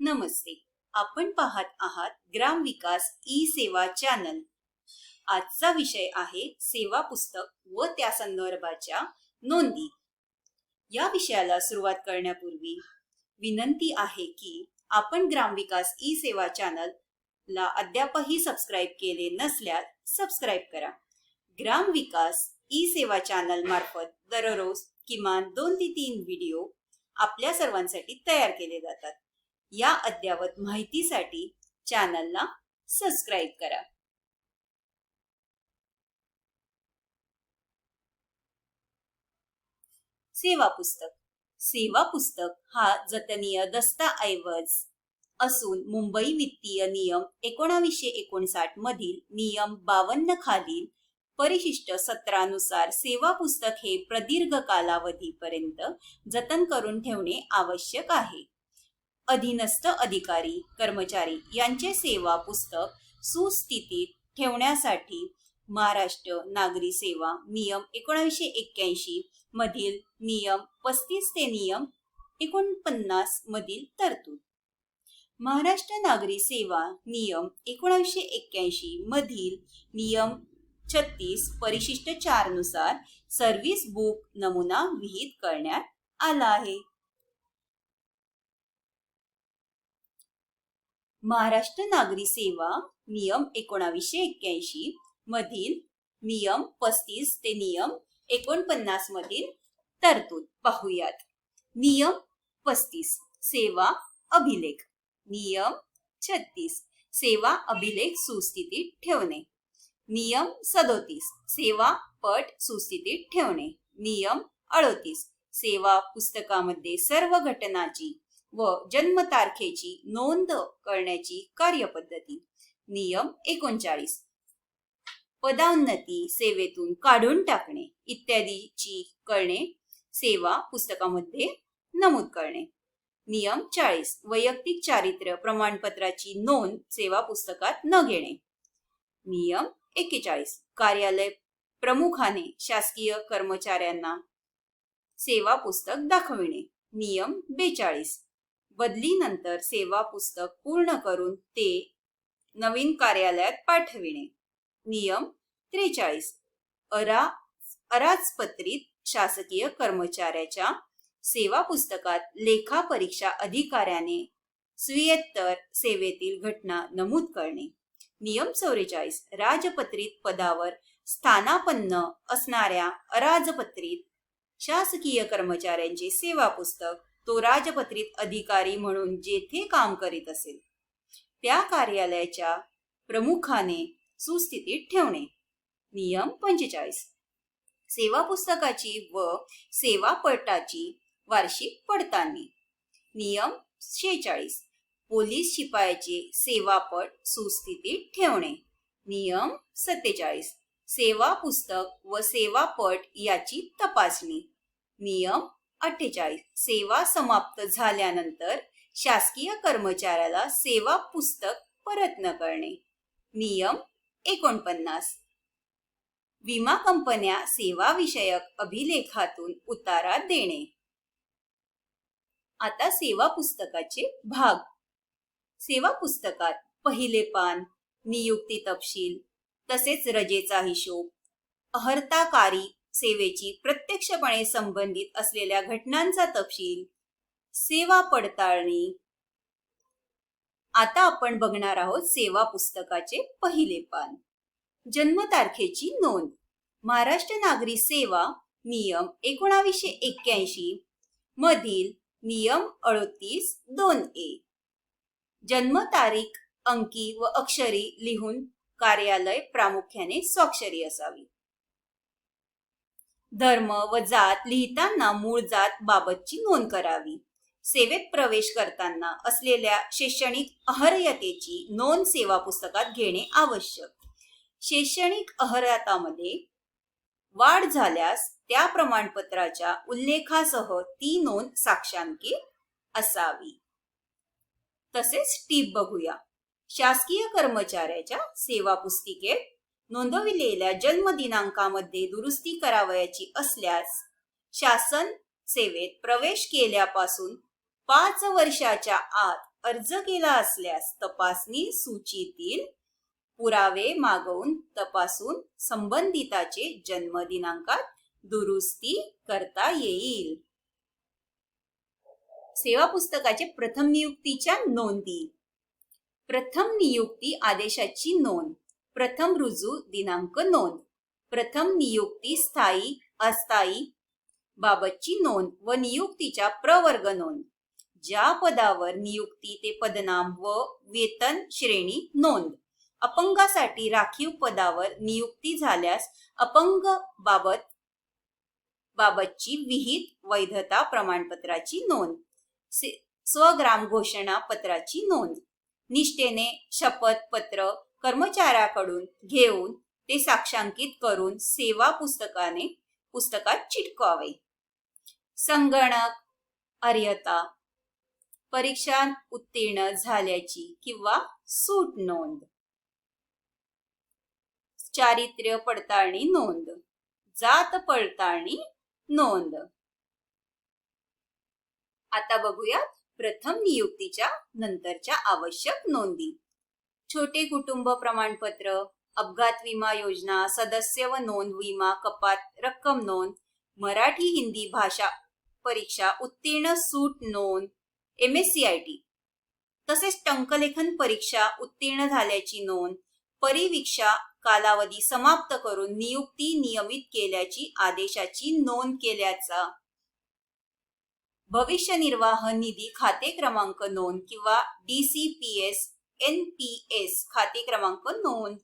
नमस्ते. आपण पाहत आहात ग्राम विकास ई सेवा चॅनल. आजचा विषय आहे सेवा पुस्तक व त्या संदर्भाच्या नोंदी. या विषयाला सुरुवात करण्यापूर्वी विनंती आहे की आपण ग्राम विकास ई सेवा चॅनल ला अद्यापही सबस्क्राईब केले नसल्यास सबस्क्राईब करा. ग्राम विकास ई सेवा चॅनल मार्फत दररोज किमान दोन ते तीन व्हिडिओ आपल्या सर्वांसाठी तयार केले जातात. या अद्यावत माहितीसाठी चॅनलला सबस्क्राईब करा. सेवा पुस्तक. सेवा पुस्तक हा जतनीय दस्ताऐवज असून मुंबई वित्तीय नियम एकोणावीसशे एकोणसाठ मधील नियम बावन्न खालील परिशिष्ट सत्रानुसार सेवा पुस्तक हे प्रदीर्घ कालावधीपर्यंत जतन करून ठेवणे आवश्यक आहे. अधीनस्थ अधिकारी कर्मचारी यांचे सेवा पुस्तक सुस्थितीत ठेवण्यासाठी महाराष्ट्र नागरी सेवा नियम एकोणावीसशे एक्क्याऐंशी मधील नियम पस्तीस ते नियम एकोणपन्नास मधील तरतूद. महाराष्ट्र नागरी सेवा नियम एकोणावीसशे एक्क्याऐंशी मधील नियम छत्तीस परिशिष्ट चारनुसार सर्व्हिस बुक नमुना विहित करण्यात आला आहे. महाराष्ट्र नागरी सेवा नियम एकोणावीसशे एक्क्याऐंशी मधील नियम पस्तीस ते नियम एकोणपन्नास मधील तरतूद. पाहूयात. नियम पस्तीस सेवा अभिलेख. नियम छत्तीस सेवा अभिलेख सुस्थितीत ठेवणे. नियम सदोतीस सेवा पट सुस्थितीत ठेवणे. नियम अडोतीस सेवा पुस्तकामध्ये सर्व घटनाची व जन्मतारखेची नोंद करण्याची कार्यपद्धती. नियम एकोणचाळीस. पदोन्नती सेवेतून काढून टाकणे. इत्यादीची करणे. सेवा पुस्तकामध्ये नमूद करणे. नियम चाळीस. वैयक्तिक चारित्र्य प्रमाणपत्राची नोंद सेवा पुस्तकात न घेणे. नियम एक्केचाळीस. कार्यालय प्रमुखाने शासकीय कर्मचाऱ्यांना सेवा पुस्तक दाखविणे. नियम बेचाळीस. बदलीनंतर सेवा पुस्तक पूर्ण करून ते नवीन कार्यालयात पाठविणे. नियम त्रेचाळीस. अरा अराजपत्रित शासकीय कर्मचाऱ्याच्या सेवा पुस्तकात लेखा परीक्षा अधिकाऱ्याने स्वियत्तर सेवेतील घटना नमूद करणे. नियम चौवेचाळीस. राजपत्रित पदावर स्थानापन्न असणाऱ्या अराजपत्रित शासकीय कर्मचाऱ्यांचे सेवा पुस्तक तो राजपत्रित अधिकारी म्हणून जेथे काम करीत असेल त्या कार्यालयाच्या प्रमुखाने सुस्थितीत ठेवणे. नियम पंचेचाळीस. सेवा पुस्तकाची व सेवा पटाची वार्षिक पडताळणी. नियम शेचाळीस पोलीस शिपायाचे सेवापट सुस्थितीत ठेवणे. नियम सत्तेचाळीस. सेवा पुस्तक व सेवापट याची तपासणी. नियम अठ्ठेचाळीस. सेवा समाप्त झाल्यानंतर शासकीय कर्मचाऱ्याला सेवा पुस्तक परत न करणे. नियम एकोणपन्नास. विमा कंपन्या सेवा विषयक अभिलेखातून उतारा देणे. आता सेवा पुस्तकाचे भाग. सेवा पुस्तकात पहिले पान नियुक्ती तपशील तसेच रजेचा हिशोब अहर्ताकारी सेवेची प्रत्यक्षपणे संबंधित असलेल्या घटनांचा तपशील सेवा पडताळणी. आता आपण बघणार आहोत सेवा पुस्तकाचे पहिले पान. जन्मतारखेची नोंद. महाराष्ट्र नागरी सेवा नियम एकोणावीसशे एक्क्याऐंशी मधील नियम अडतीस दोन ए. जन्मतारीख अंकी व अक्षरी लिहून कार्यालय प्रामुख्याने स्वाक्षरी असावी. धर्म व जात लिहिताना मूळ जात बाबतची नोंद करावी. सेवेत प्रवेश करताना असलेल्या शैक्षणिक अहर्यतेची नोंद सेवा पुस्तकात घेणे आवश्यक. शैक्षणिक अहर्यतामध्ये वाढ झाल्यास त्या प्रमाणपत्राच्या उल्लेखासह ती नोंद साक्षांकित असावी. तसेच टीप बघूया. शासकीय कर्मचाऱ्याच्या सेवा पुस्तिकेत नोंदविलेल्या जन्मदिनांकामध्ये दुरुस्ती करावयाची असल्यास शासन सेवेत प्रवेश केल्यापासून पाच वर्षाच्या आत अर्ज केला असल्यास तपासणी सूचीतील पुरावे मागवून तपासून संबंधिताचे जन्मदिनांकात दुरुस्ती करता येईल. सेवा पुस्तकाचे प्रथम नियुक्तीच्या नोंदी. प्रथम नियुक्ती आदेशाची नोंद. प्रथम रुजू दिनांक नोंद. प्रथम नियुक्ती स्थायी अस्थायी बाबतची नोंद व नियुक्तीच्या प्रवर्ग नोंद. ज्या पदावर नियुक्ती ते पदनाम व वेतन श्रेणी नोंद. अपंगासाठी राखीव पदावर नियुक्ती झाल्यास अपंग बाबत बाबतची विहित वैधता प्रमाणपत्राची नोंद. स्वग्राम घोषणा पत्राची नोंद. निष्ठेने शपथ पत्र कर्मचाऱ्याकडून घेऊन ते साक्षांकित करून सेवा पुस्तकाने पुस्तकात चिटकवावे. संगणक अर्हता परीक्षा उत्तीर्ण झाल्याची किंवा सूट नोंद. चारित्र्य पडताळणी नोंद. जात पडताळणी नोंद. आता बघूयात प्रथम नियुक्तीच्या नंतरच्या आवश्यक नोंदी. छोटे कुटुंब प्रमाणपत्र अपघात विमा योजना सदस्य व नोंद विमा कपात रक्कम नोंद मराठी हिंदी भाषा परीक्षा उत्तीर्ण सूट नोंद M S C I T तसेच टंकलेखन परीक्षा उत्तीर्ण झाल्याची नोंद परिवीक्षा कालावधी समाप्त करून नियुक्ती नियमित केल्याची आदेशाची नोंद केल्याचा. भविष्य निर्वाह निधी खाते क्रमांक नोंद किंवा D C P S DCPS NPS खाते क्रमांक नोंद.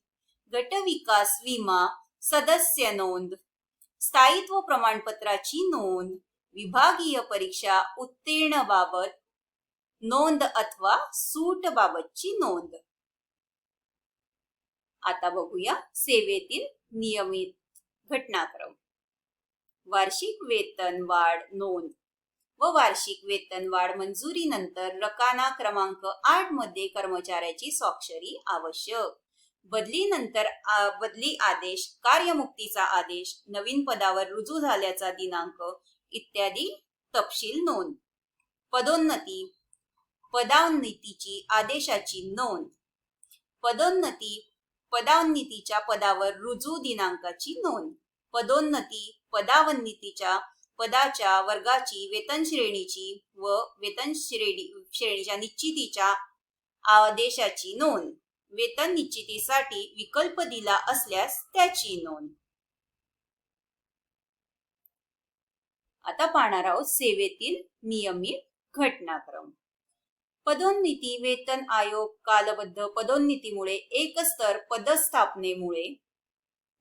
गट विकास विमा सदस्य नोंद. स्थायित्व प्रमाणपत्राची नोंद. विभागीय परीक्षा उत्तीर्ण बाबत नोंद अथवा सूट बाबतची नोंद. आता बघूया सेवेतील नियमित घटनाक्रम. वार्षिक वेतन वाढ नोंद. व वार्षिक वेतनवाढ मंजुरीनंतर रकाना क्रमांक आठमध्ये कर्मचाऱ्याची स्वाक्षरी आवश्यक. बदलीनंतर आ- बदली आदेश कार्यमुक्तीचा आदेश नवीन पदावर रुजू झाल्याचा दिनांक इत्यादी तपशील नोंद. पदोन्नती पदान्नतीची आदेशाची नोंद. पदोन्नती पदान्नतीच्या पदावर रुजू दिनांकाची नोंद. पदोन्नती पदावन्नतीच्या पदाच्या वर्गाची वेतन श्रेणीची व वेतन श्रेणी श्रेणीच्या निश्चितीच्या आदेशाची नोंद. वेतन निश्चितीसाठी विकल्प दिला असल्यास त्याची नोंद. आता पाहणार आहोत सेवेतील नियमित घटनाक्रम. पदोन्नती वेतन आयोग कालबद्ध पदोन्नतीमुळे एक स्तर पदस्थापनेमुळे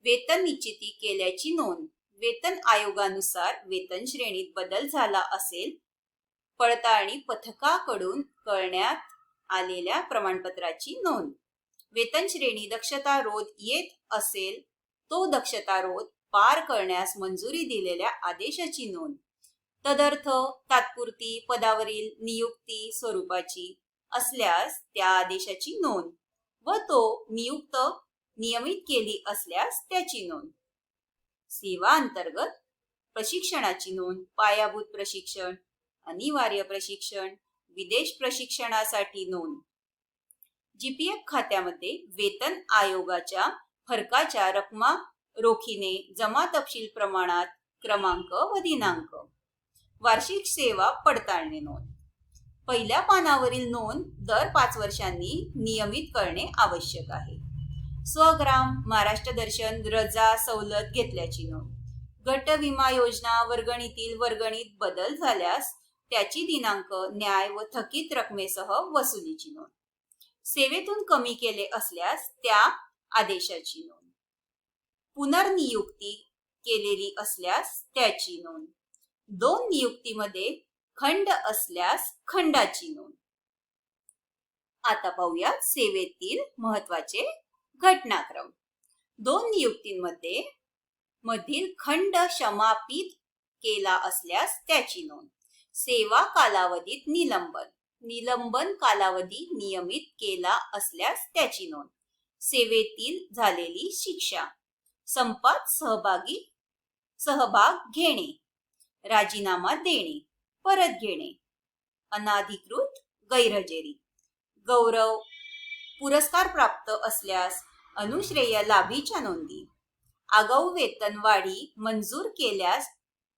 वेतन निश्चिती केल्याची नोंद. वेतन आयोगानुसार वेतन श्रेणीत बदल झाला असेल पडताळणी पथकाकडून कळण्यात आलेल्या प्रमाणपत्राची नोंद. वेतन श्रेणी दक्षता रोध येत असेल तो दक्षता रोध पार करण्यास मंजुरी दिलेल्या आदेशाची नोंद. तदर्थ तात्पुरती पदावरील नियुक्ती स्वरूपाची असल्यास त्या आदेशाची नोंद व तो नियुक्त नियमित केली असल्यास त्याची नोंद. सेवा अंतर्गत प्रशिक्षणाची नोंद पायाभूत प्रशिक्षण अनिवार्य प्रशिक्षण विदेश प्रशिक्षणासाठी नोंद. जीपीएफ खात्यामध्ये वेतन आयोगाच्या फरकाच्या रकमा रोखीने जमा तपशील प्रमाणात क्रमांक व दिनांक. वार्षिक सेवा पडताळणे नोंद. पहिल्या पानावरील नोंद दर पाच वर्षांनी नियमित करणे आवश्यक आहे. स्वग्राम महाराष्ट्र दर्शन रजा सवलत घेतल्याची नोंद. गट विमा योजना वर्गणीतील वर्गणीत बदल झाल्यास त्याची दिनांक न्याय व थकीत रकमेसह वसुलीची नोंद. सेवेतून कमी केले असल्यास त्या आदेशाची नोंद. पुनर्नियुक्ती केलेली असल्यास त्याची नोंद. दोन नियुक्तीमध्ये खंड असल्यास खंडाची नोंद. आता पाहूया सेवेतील महत्त्वाचे घटनाक्रम. दोन नियुक्तींमध्ये मधील खंड क्षमापित केला असल्यास त्याची नोंद. सेवा कालावधीत निलंबन. निलंबन कालावधी नियमित केला असल्यास त्याची नोंद. सेवेतील झालेली शिक्षा. संपात सहभागी सहभाग घेणे. राजीनामा देणे. परत घेणे. अनाधिकृत गैरहजेरी. गौरव पुरस्कार प्राप्त असल्यास अनुश्रेय लाभीच्या नोंदी. आगाऊ वेतन वाढी मंजूर केल्यास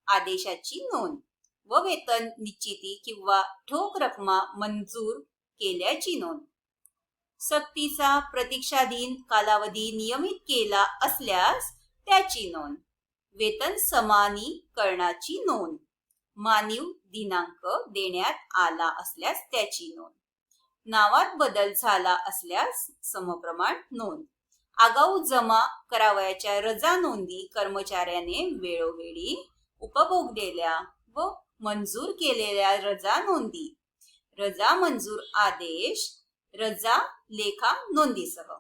आदेशाची नोंद व वेतन निश्चिती किंवा ठोक रकमा मंजूर केल्याची नोंद. सक्तीचा प्रतीक्षाधीन कालावधी नियमित केला असल्यास त्याची नोंद. वेतन समानीकरणाची नोंद. मानीव दिनांक देण्यात आला असल्यास त्याची नोंद. नावात बदल झाला असल्यास समप्रमाण नोंद. आगाऊ जमा करावयाच्या रजा नोंदी कर्मचाऱ्याने वेळोवेळी उपभोगलेल्या व मंजूर केलेल्या रजा नोंदी. रजा मंजूर आदेश रजा लेखा नोंदीसह.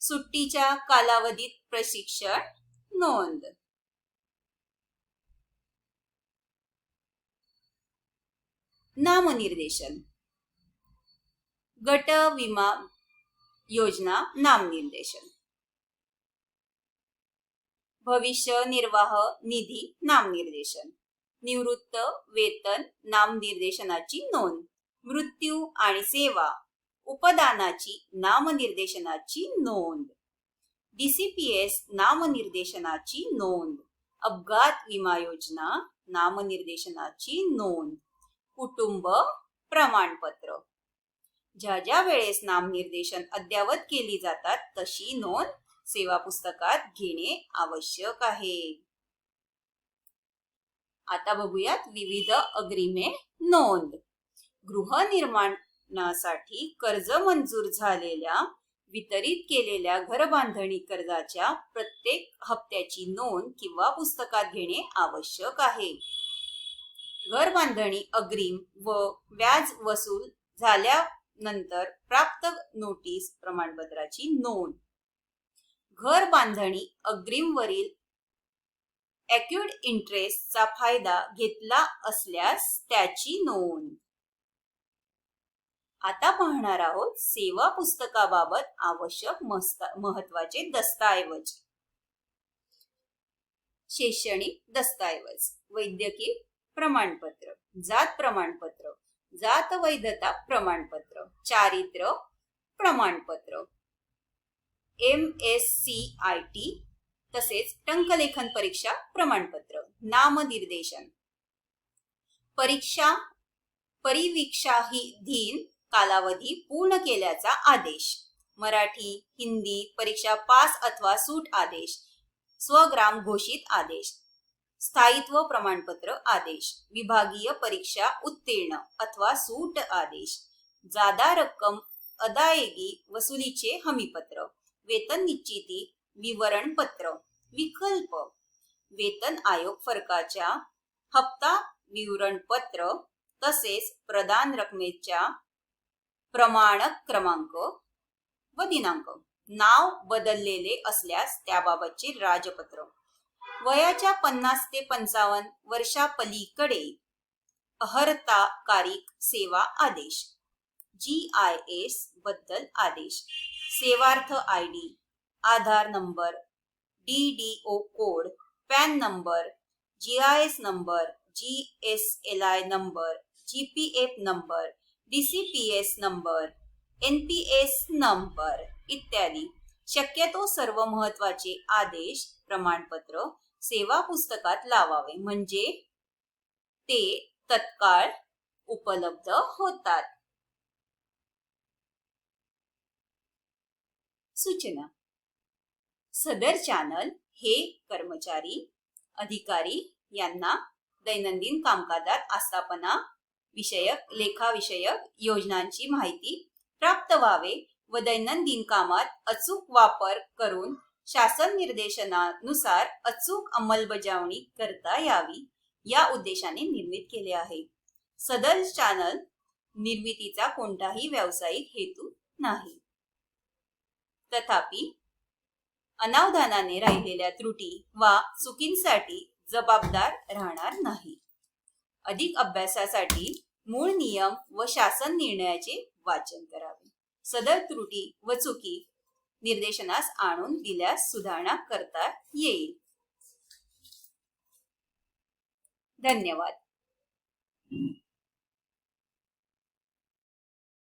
सुट्टीच्या कालावधीत प्रशिक्षण नोंद. नामनिर्देशन. गट विमा योजना नामनिर्देशन भविष्य निर्वाह निधी नामनिर्देशन निवृत्त वेतन नामनिर्देशनाची नोंद. मृत्यू आणि सेवा उपदानाची नामनिर्देशनाची नोंद. डीसीपीएस नामनिर्देशनाची नोंद. अपघात विमा योजना नामनिर्देशनाची नोंद. कुटुंब प्रमाणपत्र. ज्या ज्या वेळेस नामनिर्देशन अद्यावत केली जातात तशी नोंद सेवा पुस्तकात घेणे आवश्यक आहे. आता बघूयात विविध अग्रिमे नोंद. गृहनिर्माणासाठी कर्ज मंजूर झालेल्या वितरित केलेल्या घरबांधणी कर्जाच्या प्रत्येक हप्त्याची नोंद किंवा पुस्तकात घेणे आवश्यक आहे. घर बांधणी अग्रिम व व्याज वसूल झाल्या नंतर प्राप्त नोटीस प्रमाणपत्राची नोंद. घर बांधणी अग्रिमवरील अॅक्युड इंटरेस्टचा फायदा घेतला असल्यास त्याची नोंद. आता पाहणार आहोत सेवा पुस्तकाबाबत आवश्यक महत्त्वाचे दस्तऐवज. शैक्षणिक दस्तऐवज वैद्यकीय प्रमाणपत्र जात प्रमाणपत्र. जात वैधता प्रमाणपत्र चारित्र प्रमाणपत्र. M S C I T तसेच टंकलेखन परीक्षा प्रमाणपत्र नामनिर्देशन. परीक्षा परिवीक्षाधीन कालावधी पूर्ण केल्याचा आदेश. मराठी हिंदी परीक्षा पास अथवा सूट आदेश. स्वग्राम घोषित आदेश. स्थायित्व प्रमाणपत्र आदेश विभागीय परीक्षा उत्तीर्ण अथवा सूट आदेश जादा रक्कम अदायगी वसुलीचे हमीपत्र वेतन निश्चिती विवरण पत्र विकल्प वेतन आयोग फरकाच्या हप्ता विवरण पत्र तसेच प्रदान रकमेच्या प्रमाणक क्रमांक व दिनांक. नाव बदललेले असल्यास त्याबाबतचे राजपत्र. वयाच्या पन्नास ते पंचावन्न वर्षापलीकडे अहर्ताकारिक सेवा आदेश जी आय एसबद्दल आदेश सेवार्थ I D Aadhaar number D D O code PAN number G I S number G S L I number G P F number D C P S number N P S number इत्यादी. शक्यतो सर्व महत्त्वाचे आदेश प्रमाणपत्र सेवा पुस्तकात लावावे. म्हणजे ते तत्काळ उपलब्ध होतात. सूचना. सदर चॅनल हे कर्मचारी अधिकारी यांना दैनंदिन कामकाजात आस्थापना विषयक लेखाविषयक योजनांची माहिती प्राप्त व्हावे व दैनंदिन कामात अचूक वापर करून शासन निर्देशनानुसार अचूक अंमलबजावणी करता यावी या उद्देशाने निर्मित केले आहे. सदर चॅनल निर्मितीचा कोणताही व्यावसायिक हेतू नाही. तथापि अनावधानाने राहिलेल्या त्रुटी वा चुकींसाठी जबाबदार राहणार नाही. अधिक अभ्यासासाठी मूळ नियम व शासन निर्णयाचे वाचन करावे. सदर त्रुटी व चुकी निर्देशनास आणून दिल्यास सुधारणा करता येईल. धन्यवाद.